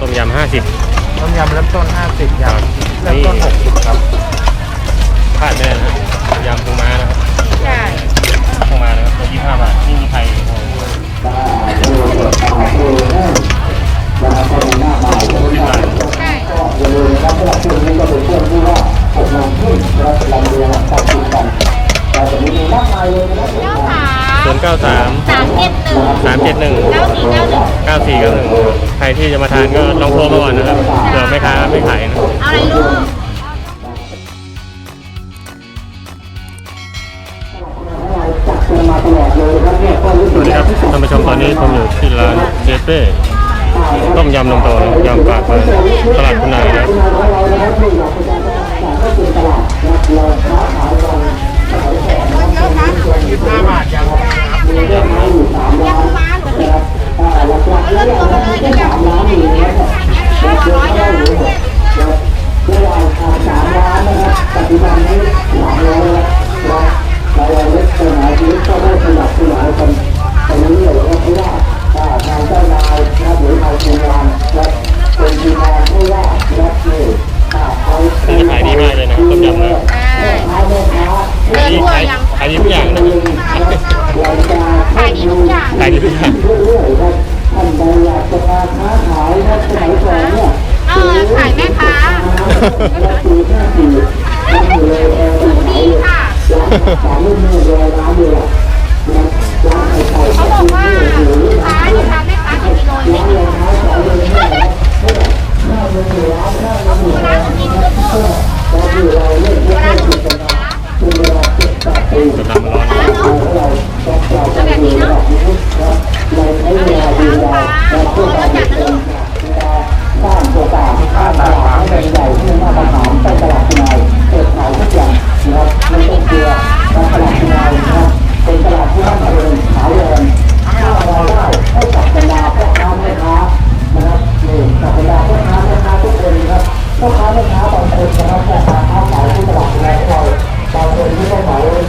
ต้มยำห้าสิบต้มยำเริ่มต้น50ครับยำเริ่มต้น60ครับพลาดไม่ได้นะครับยำปูม้านะครับใช่ปูม้านะครับตัวยี่ห้าบาทนี่มีไข่โอ้โหสิบบาทใช่เจ้าขา ศูนย์เก้าสามสามเจ็ดหนึ่งสามเจ็ดหนึ่งเก้าสี่เก้าหนึ่งเก้าสี่เก้าหนึ่งใครที่จะมาทานก็ลองโทรมาก่อนนะครับเผื่อแม่ค้าไม่ขายนะ เอาอะไรลูก สวัสดีครับท่านผู้ชมตอนนี้ผมอยู่ที่ร้านเจเป้ต้มยำนมโตนะครับยำปากเลยตลาดคุณนายนะครับ25บาทยังครับยังมา เหมือนเดิมเลือกตัวมาเลยเดี๋ยวจะเราสีไหนเนี่ยร้อยร้อยนะซึ่ง ร้านกินก็พูดร้านกินกำร้อนร้านเราะเอาแบบนี้เนาะเอาเลยค่ะลูกค้าโอ้รสจัดนะลูกค่าตาฟ้างเอาเลยดีค่ะ เอา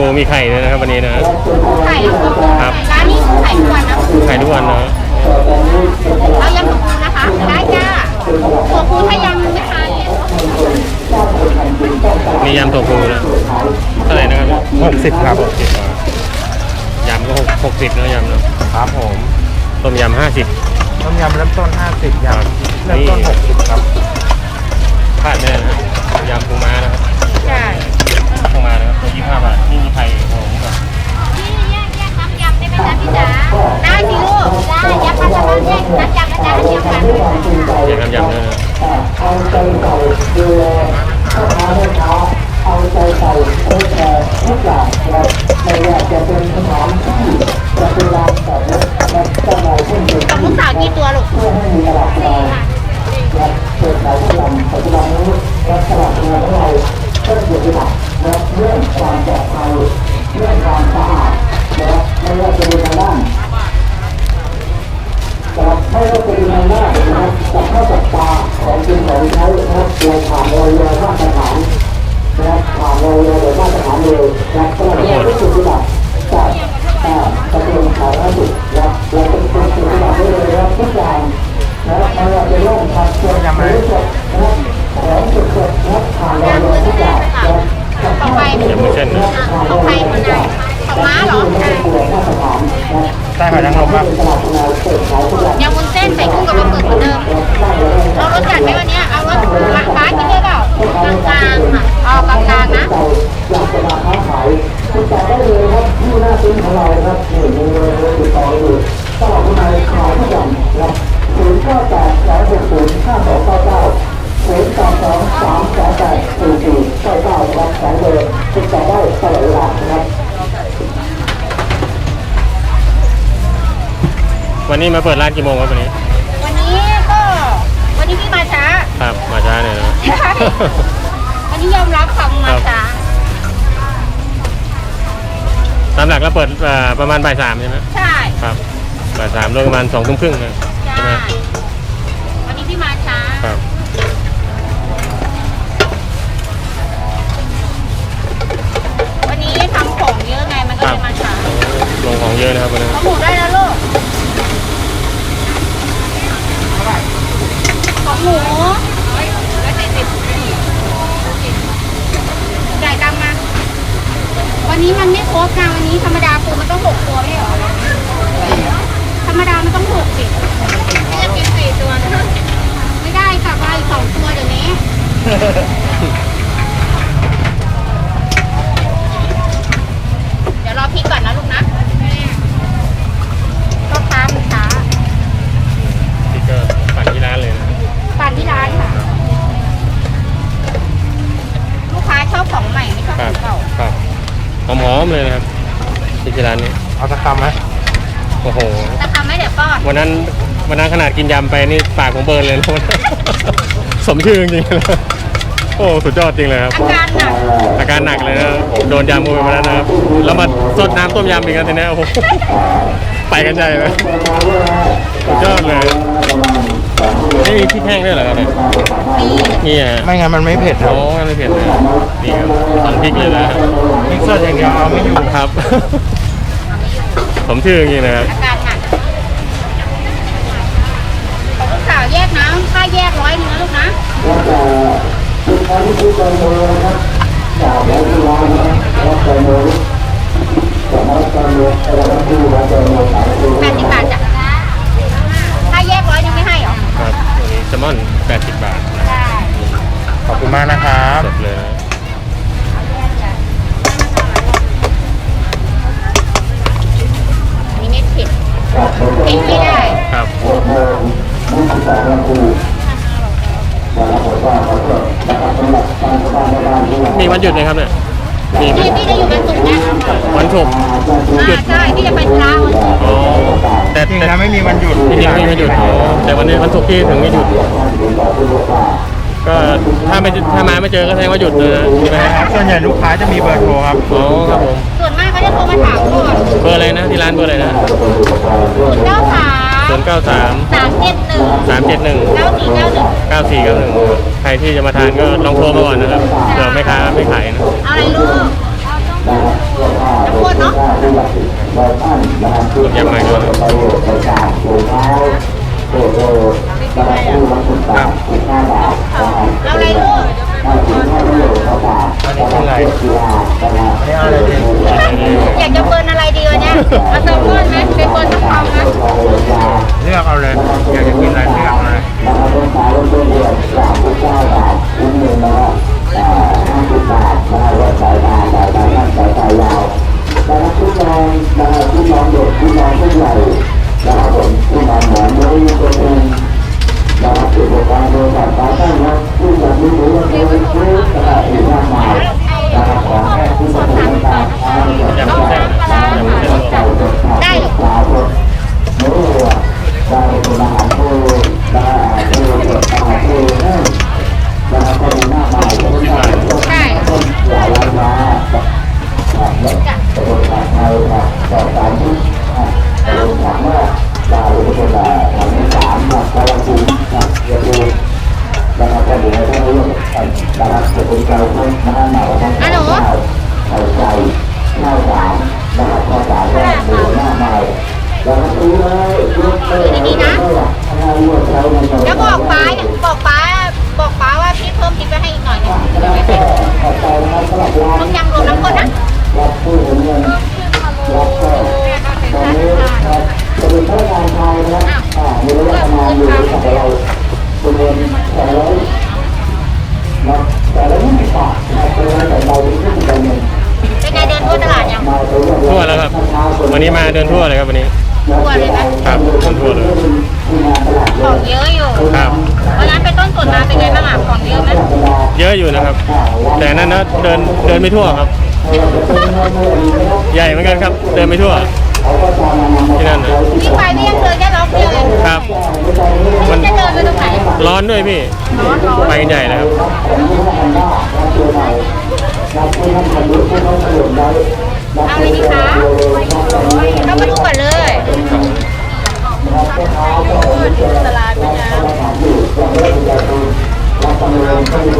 ปูมีไข่ด้วยนะครับวันนี้นะไข่แล้วก็ปูครับร้านนี้ไข่ทุกวันนะไข่ทุกวันนะเอายำถั่วปูนะคะ ได้จ้าถั่วปูถ้ายำไม่ทานเนี่ยมียำตัวปูนะเท่าไหร่นะครับ60ครับหกสิบบาทยำก็หกหกสิบนะยำนะครับผมต้มยำห้าสิบต้มยำเริ่มต้น50ยครับำเริ่มต้น60ครับพลาดไม่ได้นะครับยำปูม้านะครับใช่ ยี่ห้าบาทนี่มีไข่หงส์แบบพี่แยกแยกน้ำยำได้ไหมจ๊ะพี่จ๋าได้สิลูกได้ยำปลาซาบ้าแยกน้ำยำกระจ๊ะเดียำกันเลยค่ะเดี๋ยวน้ำยำด้วยนะเอาใจใส่ดูแลพ่อค้าแม่ค้าเอาใจใส่ดูแลทุกอย่างนะไม่ว่าจะเป็นสถานที่จะเป็นลานจอดรถและจำหน่ายเครื่องดื่มกับลูกสาวกี่ตัวลูกเพื่อให้มีตลาดกลางและเปิดขายทุกอย่างปัจจุบันนี้และตลาดกลางของเราก็เกิยขึ้น ละเรื่องความปลอดภัยเรื่องความสะอาดและไม่ว่าจะเป็นทางด้านแต่ไม่ว่าจะเป็นงด้านนะครับกับข้าวกับปลาของกินของใช้นะครับโดยผ่านลอยเรือข้ามสถาน มาเปิดร้านกี่โมงครับวันนี้ วันนี้ก็ วันนี้พี่มาช้า ครับ มาช้าหน่อยนะ ใช่ วันนี้ยอมรับคำมาช้าตามหลักแล้วเปิดเอ่อประมาณบ่ายสามใช่ไหมใช่ ครับบ่ายสามโดยประมาณสองทุ่มครึ่งนะ วป้อนวันนั้นวันนั้นขนาดกินยำไปนี่ปากผมเบิร์นเลยนะ สมชื่อจริงๆเลยโอ้สุดยอดจริงเลยครับ อาการหนักอาการหนักเลยนะโดนยำเข้าไปวันนั้นนะครับแล้วมาสดน้ำต้มยำอีกแล้วทีเนี้ยโอ้โหไปกันใหญ่เลยสุดยอดเลยนี่มีพริกแห้งด้วยเหรอครับเนี่ยนี่ฮะไม่งั้นมันไม่เผ็ดครัโอ้บไม่เผ็ดเลยนี่ครับตอนพริกเลยนะมิกเซอร์อย่างเดียวเอาไม่อยู่ครับผมชื่ออย่างนี้นะครับ อาการหนักของลูกสาว แยกน้ำค่าแยกร้อยหนึงนะลูกนะแปดสิบบาทจ้ะค่าแยกร้อยหนึงไม่ให้เหรอ ครับตัวนี้แซลมอน 80 บาทนะได้ ขอบคุณมากนะครับสดเลย มีวันหยุดไหมครับเนี่ยมีไหมพี่พี่จะอยู่วันศุกร์นะวันศุกร์อ่าใช่พี่จะไปธุระวันศุกร์อ๋อแต่จริงแต่นะไม่มีวันหยุดจริงๆไม่มีวันหยุดอ๋อแต่วันนี้วันศุกร์ที่ถึงไม่หยุด ก็ถ้าไม่ถ้ามาไม่เจอก็แสดงว่าหยุดเลยนะใช่ไหมนะคครัรับบส่วนใหญ่ลูกค้าจะมีเบอร์โทรครับอ๋อครับผมส่วนมากเขาจะโทรมาถามก่อนเบอร์อะไรนะที่ร้านเบอร์อะไรนะเก้าสามศูนย์เก้าสามสามเจ็ดหนึ่งสามเจ็ดหนึ่ง เก้าสี่เก้าหนึ่งเก้าสี่เก้าหนึ่งใครที่จะมาทานก็ลองโทรมาก่อนนะครับเผื่อแม่ค้าไม่ขายนะเอาอะไรลูกน้ำข้นเนาะต้มยำใหม่ด้วยครับเอาอะไรลูก อันนี้คืออะไรอันนี้เอาอะไรดีอยากจะเบิร์นอะไรดีวะเนี่ยเอาแซลมอนไหมเป็นเบิร์นทั้งคำนะเลือกเอาเลยอยากจะกินอะไรเลือกเอาเลยย อะอยู่นะครับ แต่นั่นนะเดินเดินไม่ทั่วครับ ใหญ่เหมือนกันครับ เดินไม่ทั่วที่นั่นนะวิ่งไปนี่ยังเดินแค่ล็อกเดียวเองครับ มันจะเดินไปตรงไหนร้อนด้วยพี่ร้อนร้อนไปกันใหญ่เลยครับเอาเลยดีคะเข้ามาดูก่อนเลยตลาดเป็นยังเป็นยังบ้างคะ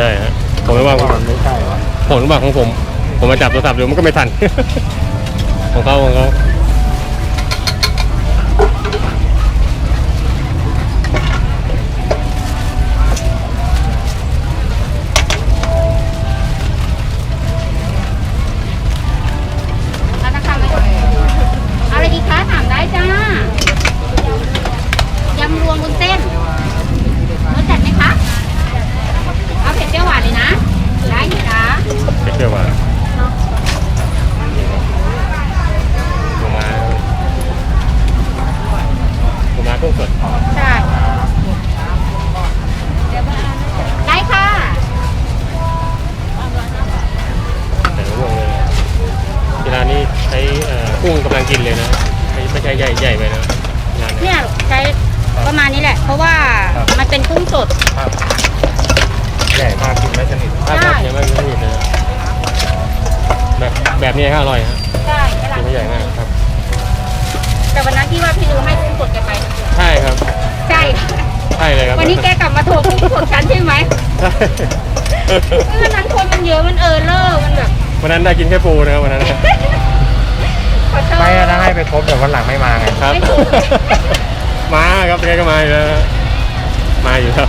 ใช่ฮะผมไม่ว่างผมไม่ใช่เหรอผมไม่ว่างของผม ผมมาจับโทรศัพท์อยู่มันก็ไม่ทัน ของเขาของเขาเอา เลยครับวันนี้แกกลับมาโทรกุ้งสดฉันใช่ไหมเมื่อนั้นคนมันเยอะมันเออเลอร์มันแบบวันนั้นได้กินแค่ปูนะครับวันนั้นนะขอโทษไม่ถ้าให้ไปทบเดี๋ยววันหลังไม่มาไงครับไม่ถูกมาครับแกก็มาอยู่แล้วนะมาอยู่ครับ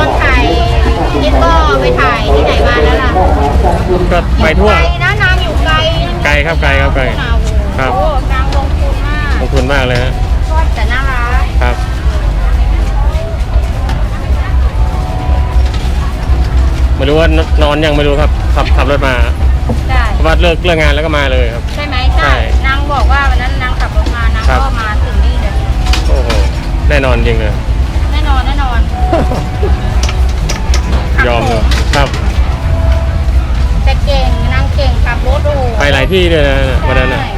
อดถ่ายนี่ก็ไปถ่ายที่ไหนมาแล้วล่ะก็ไปทั่ว ไกลนะนางอยู่ไกลไกลครับไกลครับไกล ครับ โอ้นางลงทุนมากลงทุนมากเลยฮะ รู้ว่านอนยังไม่รู้ครับขับขับรถมาใช่เพราะว่าเลิกเลิกงานแล้วก็มาเลยครับ ใช่ไหมใช่ ใช่นางบอกว่าวันนั้นนางขับรถมานางครับ ก็มาถึงนี่เลย โอ้โหแน่นอนจริงเลย แน่นอนแน่นอนยอมเลยครับ แต่เก่งนางเก่งขับรถโอ้โหไปหลายที่ด้วยนะวันนั้นน่ะใช่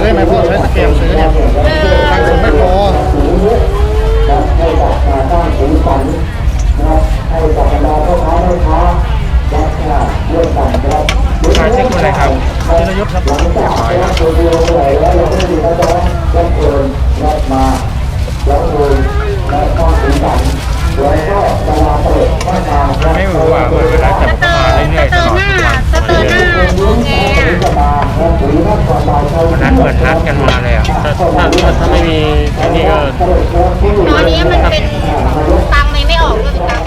อได้ไหมพ่อใช้สแกนซื้อเนี่ยเออตังค์สดไม่พอให้กับการสร้างสีสันนะครับให้กับบรรดาพ่อค้าแม่ค้าและเรื่องต่างนะครับชายเช็คอะไรครับธีรยุทธ์ครับหลังจากรับตัวเดียวไปแล้วเราก็มีนักร้องรับเชิญรับมาแล้วเชิญและสร้างสีสันแล้วก็ดาราเปิดบ้านทางไม่รู้ว่าเวลาสจับเตอมาร์ เรื่อยสๆเตตอร์ลอดหน้าสเตอร์หน้าโอเคอะวันนั้นเหมือนนัดกันมาเลยอะถ้าถ้าถ้าถ้าไม่มีอันนี้ก็ตอนนี้มันเป็นตังค์ไม่ไม่ออกด้วยตัง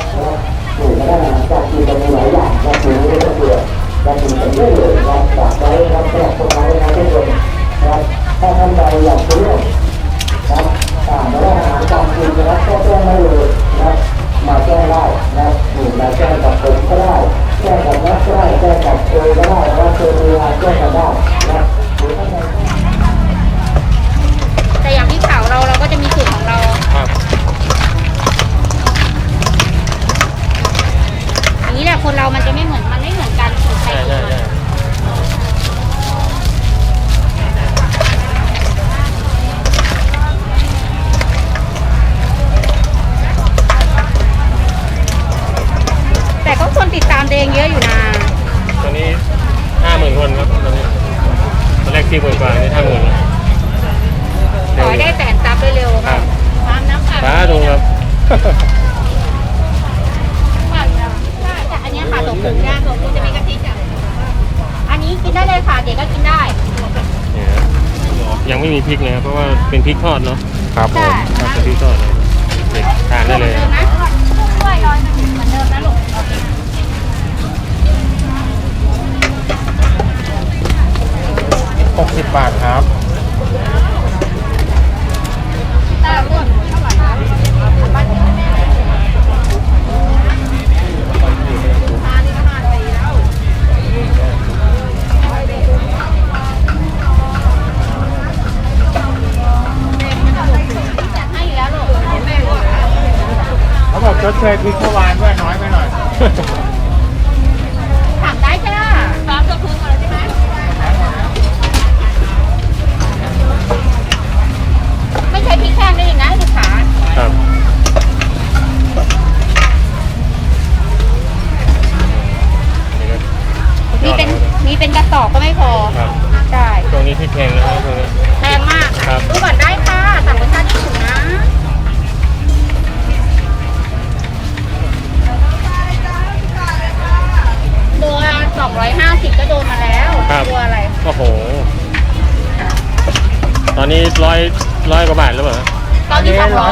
ริกนะครับเพราะว่าเป็นพริกทอดเนาะครับผใช่มครับเป็นพริกทอดเล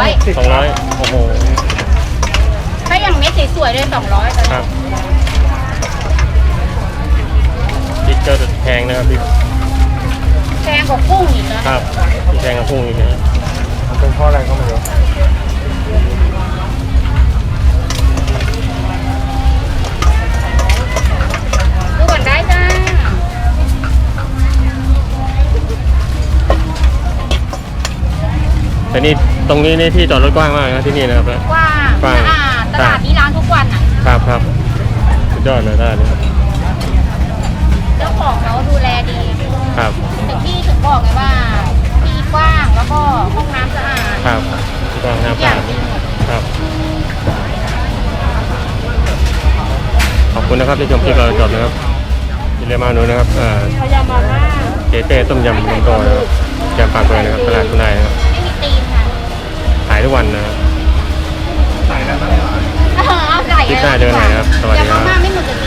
นี้สองร้อยโอ้โห200ถ้าอย่างเม็ดสวยๆเลย200ตอนคนี้รับพริกก็แพงนะครับพริกแพงกว่ากุ้งอีกนะ ครับพริกแพงกับพุ่งอีกนะฮะมันเป็นเพราะอะไรก็ไม่รู้ดูก่อนได้จ้าแต่นี่ ตรงนี้นี่ที่จอดรถกว้างมากนะที่นี่นะครับ กว้างกว้างสะอาดตลาดนี้ร้านทุกวันอะครับครับสุดยอดเลยได้เลยเจ้าของเขาดูแลดีครับถึงที่ถึงบอกไงว่าที่กว้างแล้วก็ห้องน้ำสะอาดครับกว้างทุน้ำกอเปล่าย่างดีหมด ครับ ขอบคุณนะครับที่ชมคลิปเราจบนะครับที่เรียกมาหนูนะครับเอ่อพยายามมาม่า เจเต้ต้มยำน้ำโตนะครับยำปากเลยนะครับตลาดคุณนายนะครับ ทุกวันนะครับ ไก่แล้วนะ เออเอาไก่คดินไเจอกัหนครับสวัสดีครับ